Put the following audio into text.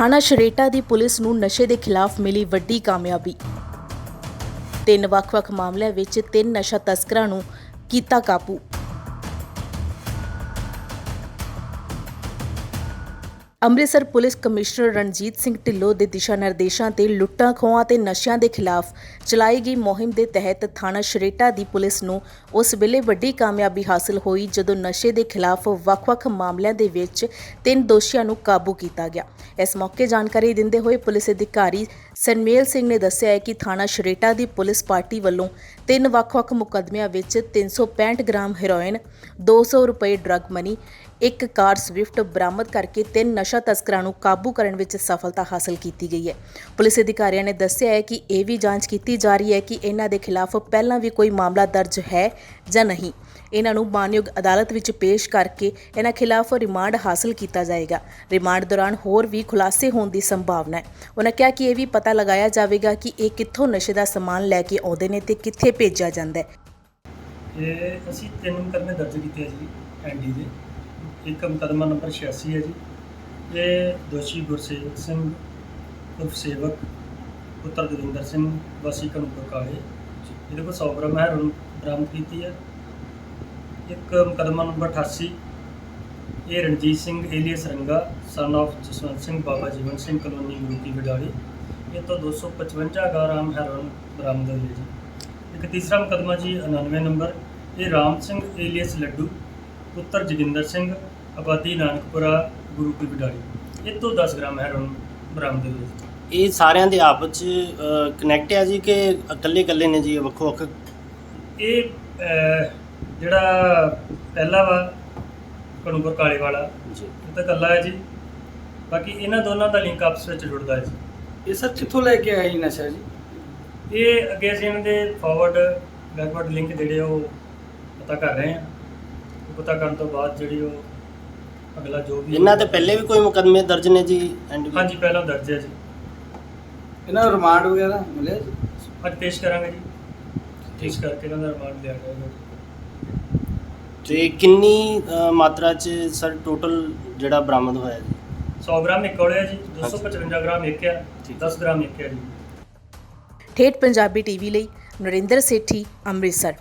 ਥਾਣਾ ਸ਼ਰੇਟਾ ਦੀ ਪੁਲਿਸ ਨੂੰ ਨਸ਼ੇ ਦੇ ਖਿਲਾਫ ਮਿਲੀ ਵੱਡੀ ਕਾਮਯਾਬੀ। ਤਿੰਨ ਵੱਖ-ਵੱਖ ਮਾਮਲਿਆਂ ਵਿੱਚ ਤਿੰਨ ਨਸ਼ਾ ਤਸਕਰਾਂ ਨੂੰ ਕੀਤਾ ਕਾਬੂ। ਅੰਮ੍ਰਿਤਸਰ ਪੁਲਿਸ ਕਮਿਸ਼ਨਰ ਰਣਜੀਤ ਸਿੰਘ ਢਿੱਲੋਂ ਦੇ ਦਿਸ਼ਾ ਨਿਰਦੇਸ਼ਾਂ ਤੇ ਲੁੱਟਾਂ ਖੋਹਾਂ ਤੇ ਨਸ਼ਿਆਂ ਦੇ ਖਿਲਾਫ ਚਲਾਈ ਗਈ ਮੁਹਿੰਮ ਦੇ ਤਹਿਤ ਥਾਣਾ ਸ਼ਰੇਟਾ ਦੀ ਪੁਲਿਸ ਨੂੰ ਉਸ ਵੇਲੇ ਵੱਡੀ ਕਾਮਯਾਬੀ ਹਾਸਲ ਹੋਈ ਜਦੋਂ ਨਸ਼ੇ ਦੇ ਖਿਲਾਫ ਵੱਖ-ਵੱਖ ਮਾਮਲਿਆਂ ਦੇ ਵਿੱਚ ਤਿੰਨ ਦੋਸ਼ੀਆਂ ਨੂੰ ਕਾਬੂ ਕੀਤਾ ਗਿਆ। ਇਸ ਮੌਕੇ ਜਾਣਕਾਰੀ ਦਿੰਦੇ ਹੋਏ ਪੁਲਿਸ ਅਧਿਕਾਰੀ ਸਨਮੇਲ ਸਿੰਘ ਨੇ ਦੱਸਿਆ ਹੈ ਕਿ ਥਾਣਾ ਸ਼ਰੇਟਾ ਦੀ ਪੁਲਿਸ ਪਾਰਟੀ ਵੱਲੋਂ ਤਿੰਨ ਵੱਖ-ਵੱਖ ਮੁਕੱਦਮਿਆਂ ਵਿੱਚ 365 ਗ੍ਰਾਮ ਹੈਰੋਇਨ 200 ਰੁਪਏ ਡਰੱਗ ਮਨੀ ਇੱਕ ਕਾਰ ਸਵਿਫਟ ਬਰਾਮਦ ਕਰਕੇ ਤਿੰਨ ਨਸ਼ਾ ਤਸਕਰਾਂ ਨੂੰ ਕਾਬੂ ਕਰਨ ਵਿੱਚ ਸਫਲਤਾ ਹਾਸਲ ਕੀਤੀ ਗਈ ਹੈ। ਪੁਲਿਸ ਅਧਿਕਾਰੀਆਂ ਨੇ ਦੱਸਿਆ ਹੈ ਕਿ ਇਹ ਵੀ ਜਾਂਚ ਕੀਤੀ ਜਾ ਰਹੀ ਹੈ ਕਿ ਇਹਨਾਂ ਦੇ ਖਿਲਾਫ ਪਹਿਲਾਂ ਵੀ ਕੋਈ ਮਾਮਲਾ ਦਰਜ ਹੈ ਜਾਂ ਨਹੀਂ। ਇਹਨਾਂ ਨੂੰ ਮਾਨਯੋਗ ਅਦਾਲਤ ਵਿੱਚ ਪੇਸ਼ ਕਰਕੇ ਇਹਨਾਂ ਖਿਲਾਫ ਰਿਮਾਂਡ ਹਾਸਲ ਕੀਤਾ ਜਾਏਗਾ। ਰਿਮਾਂਡ ਦੌਰਾਨ ਹੋਰ ਵੀ ਖੁਲਾਸੇ ਹੋਣ ਦੀ ਸੰਭਾਵਨਾ ਹੈ। ਉਹਨਾਂ ਕਿਹਾ ਕਿ ਇਹ ਵੀ ਪਤਾ ਲਗਾਇਆ ਜਾਵੇਗਾ ਕਿ ਇਹ ਕਿੱਥੋਂ ਨਸ਼ੇ ਦਾ ਸਮਾਨ ਲੈ ਕੇ ਆਉਂਦੇ ਨੇ ਤੇ ਕਿੱਥੇ ਭੇਜਿਆ ਜਾਂਦਾ ਹੈ। ਇਹ ਅਸੀਂ ਤਿੰਨ ਮੁਕੱਦਮੇ ਦਰਜ ਕੀਤੇ ਆ ਜੀ ਐਨਡੀ ਦੇ। ਇੱਕ ਮੁਕੱਦਮਾ ਨੰਬਰ 86 ਹੈ ਜੀ। ਇਹ ਦੋਸ਼ੀ ਗੁਰਸੇਵਕ ਸਿੰਘ ਉਰਫ ਸੇਵਕ ਪੁੱਤਰ ਦਵਿੰਦਰ ਸਿੰਘ, ਵਾਸੀ ਕਨੂਪੁਰ ਕਾਲੇ ਇਹਦੇ ਕੋਲ 100 ਗ੍ਰਾਮ ਹੈਰੋਇਨ ਬਰਾਮਦ ਕੀਤੀ ਹੈ। ਇੱਕ ਮੁਕੱਦਮਾ ਨੰਬਰ 88 ਇਹ Ranjit Singh alias Ranga son of Jaswant Singh, Baba Jeevan Singh, colony Guruki Wadali. ਇਹ ਤੋਂ 255 ਗ੍ਰਾਮ ਹੈਰੋਇਨ ਬਰਾਮਦ ਹੋਈ ਹੈ ਜੀ। ਇੱਕ ਤੀਸਰਾ ਮੁਕੱਦਮਾ ਜੀ 99 ਨੰਬਰ, ਇਹ ਰਾਮ ਸਿੰਘ ਏਲੀਅਸ ਲੱਡੂ ਪੁੱਤਰ ਜੋਗਿੰਦਰ ਸਿੰਘ ਆਬਾਦੀ ਨਾਨਕਪੁਰਾ ਗੁਰੂ ਕੀ ਵਿਡਾਲੀ ਇਹ ਤੋਂ 10 ਗ੍ਰਾਮ ਹੈਰੋਇਨ ਬਰਾਮਦ ਹੋਈ। ਹੈ ਇਹ ਸਾਰਿਆਂ ਦੇ ਆਪਸ ਚ ਕਨੈਕਟ ਹੈ ਜੀ ਕਿ ਇਕੱਲੇ ਇਕੱਲੇ ਨੇ ਜੀ ਵੱਖੋ ਵੱਖ ਇਹ ਅਹ, ਜਿਹੜਾ ਪਹਿਲਾ ਵਾ ਕਣੂਪੁਰ ਕਾਲੇ ਵਾਲਾ ਜੀ। ਇਹ ਤਾਂ ਇਕੱਲਾ ਹੈ ਜੀ। ਬਾਕੀ ਇਹਨਾਂ ਦੋਨਾਂ ਦਾ ਲਿੰਕ ਆਪਸ ਵਿੱਚ ਜੁੜਦਾ ਹੈ ਜੀ। ਇਹ ਸਰ ਕਿੱਥੋਂ ਲੈ ਕੇ ਆਏ ਜੀ ਨਸ਼ਾ ਜੀ? ਇਹ ਅੱਗੇ ਅਸੀਂ ਇਹਨਾਂ ਦੇ ਫਾਰਵਰਡ ਬੈਕਵਰਡ ਲਿੰਕ ਜਿਹੜੇ ਉਹ ਪਤਾ ਕਰ ਰਹੇ ਹਾਂ। ਪਤਾ ਕਰਨ ਤੋਂ ਬਾਅਦ ਜਿਹੜੀ ਉਹ ਅਗਲਾ ਜੋ ਵੀ ਇਹਨਾਂ ਦੇ ਪਹਿਲੇ ਵੀ ਕੋਈ ਮੁਕੱਦਮੇ ਦਰਜ ਨੇ ਜੀ ਐਂਡ ਹਾਂਜੀ ਪਹਿਲਾਂ ਦਰਜ ਹੈ ਜੀ। ਇਹਨਾਂ ਨੂੰ ਰਿਮਾਂਡ ਵਗੈਰਾ ਮਿਲਿਆ ਜੀ? ਅੱਜ ਪੇਸ਼ ਕਰਾਂਗੇ ਜੀ। ਪੇਸ਼ ਕਰਕੇ ਇਹਨਾਂ ਦਾ ਰਿਮਾਂਡ ਲਿਆ ਜਾਏਗਾ ਤੇ ਕਿੰਨੀ ਅ, ਮਾਤਰਾ ਚ ਸਰ ਟੋਟਲ ਜਿਹੜਾ ਬਰਾਮਦ ਹੋਇਆ ਜੀ? 100 ਗ੍ਰਾਮ ਇੱਕ ਹੋਇਆ ਜੀ 255 ਗ੍ਰਾਮ ਇੱਕ ਆ 10 ਗ੍ਰਾਮ ਇੱਕ ਆ ਜੀ। ਠੇਠ ਪੰਜਾਬੀ ਟੀਵੀ ਲਈ ਨਰਿੰਦਰ ਸੇਠੀ ਅੰਮ੍ਰਿਤਸਰ।